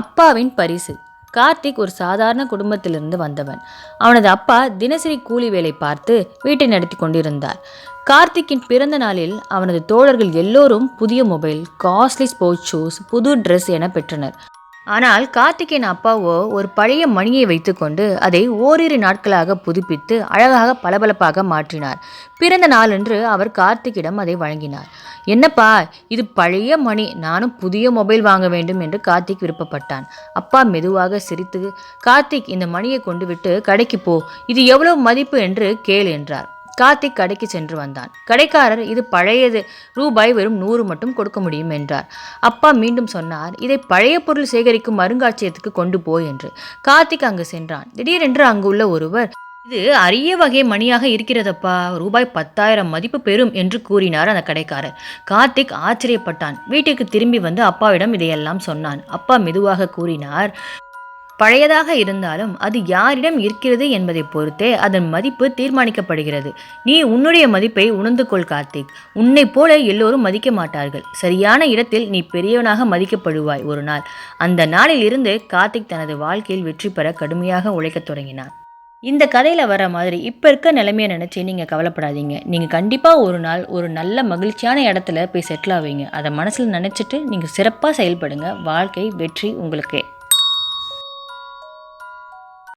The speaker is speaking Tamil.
அப்பாவின் பரிசு. கார்த்திக் ஒரு சாதாரண குடும்பத்திலிருந்து வந்தவன். அவனது அப்பா தினசரி கூலி வேலை பார்த்து வீட்டை நடத்தி கொண்டிருந்தார். கார்த்திக்கின் பிறந்த நாளில் அவனது தோழர்கள் எல்லோரும் புதிய மொபைல் காஸ்ட்லி ஸ்போர்ட்ஸ் ஷூஸ் புது ட்ரெஸ் என பெற்றனர். ஆனால் கார்த்திக்கின் அப்பாவோ ஒரு பழைய மணியை வைத்துக்கொண்டு அதை ஓரிரு நாட்களாக புதுப்பித்து அழகாக பளபளப்பாக மாற்றினார். பிறந்த நாளன்று அவர் கார்த்திக்கிடம் அதை வழங்கினார். என்னப்பா இது பழைய மணி நானும் புதிய மொபைல் வாங்க வேண்டும் என்று கார்த்திக் விருப்பப்பட்டான். அப்பா மெதுவாக சிரித்து கார்த்திக் இந்த மணியை கொண்டு விட்டு கடைக்கு போ இது எவ்வளவு மதிப்பு என்று கேள் என்றார். கார்த்திக் கடைக்கு சென்று வந்தான். கடைக்காரர் இது பழையது ரூபாய் வெறும் நூறு மட்டும் கொடுக்க முடியும் என்றார். அப்பா மீண்டும் சொன்னார் இதை பழைய பொருள் சேகரிக்கும் அருங்காட்சியகத்துக்கு கொண்டு போ என்று. கார்த்திக் அங்கு சென்றான். திடீரென்று அங்கு உள்ள ஒருவர் இது அரிய வகை மணியாக இருக்கிறதப்பா. ரூபாய் பத்தாயிரம் மதிப்பு பெறும் என்று கூறினார் அந்த கடைக்காரர். கார்த்திக் ஆச்சரியப்பட்டான். வீட்டுக்கு திரும்பி வந்து அப்பாவிடம் இதையெல்லாம் சொன்னான். அப்பா மெதுவாக கூறினார் பழையதாக இருந்தாலும் அது யாரிடம் இருக்கிறது என்பதை பொறுத்தே அதன் மதிப்பு தீர்மானிக்கப்படுகிறது. நீ உன்னுடைய மதிப்பை உணர்ந்து கொள் கார்த்திக். உன்னைப் போல எல்லோரும் மதிக்க மாட்டார்கள். சரியான இடத்தில் நீ பெரியவனாக மதிக்கப்படுவாய் ஒரு நாள். அந்த நாளில் இருந்து கார்த்திக் தனது வாழ்க்கையில் வெற்றி பெற கடுமையாக உழைக்கத் தொடங்கினான் இந்த கதையில் வர மாதிரி இப்போ இருக்க நிலைமையை நினச்சி நீங்கள் கவலைப்படாதீங்க. நீங்கள் கண்டிப்பாக ஒரு நாள் ஒரு நல்ல மகிழ்ச்சியான இடத்துல போய் செட்டில் ஆவீங்க. அதை மனசில் நினச்சிட்டு நீங்கள் சிறப்பாக செயல்படுங்க. வாழ்க்கை வெற்றி உங்களுக்கே.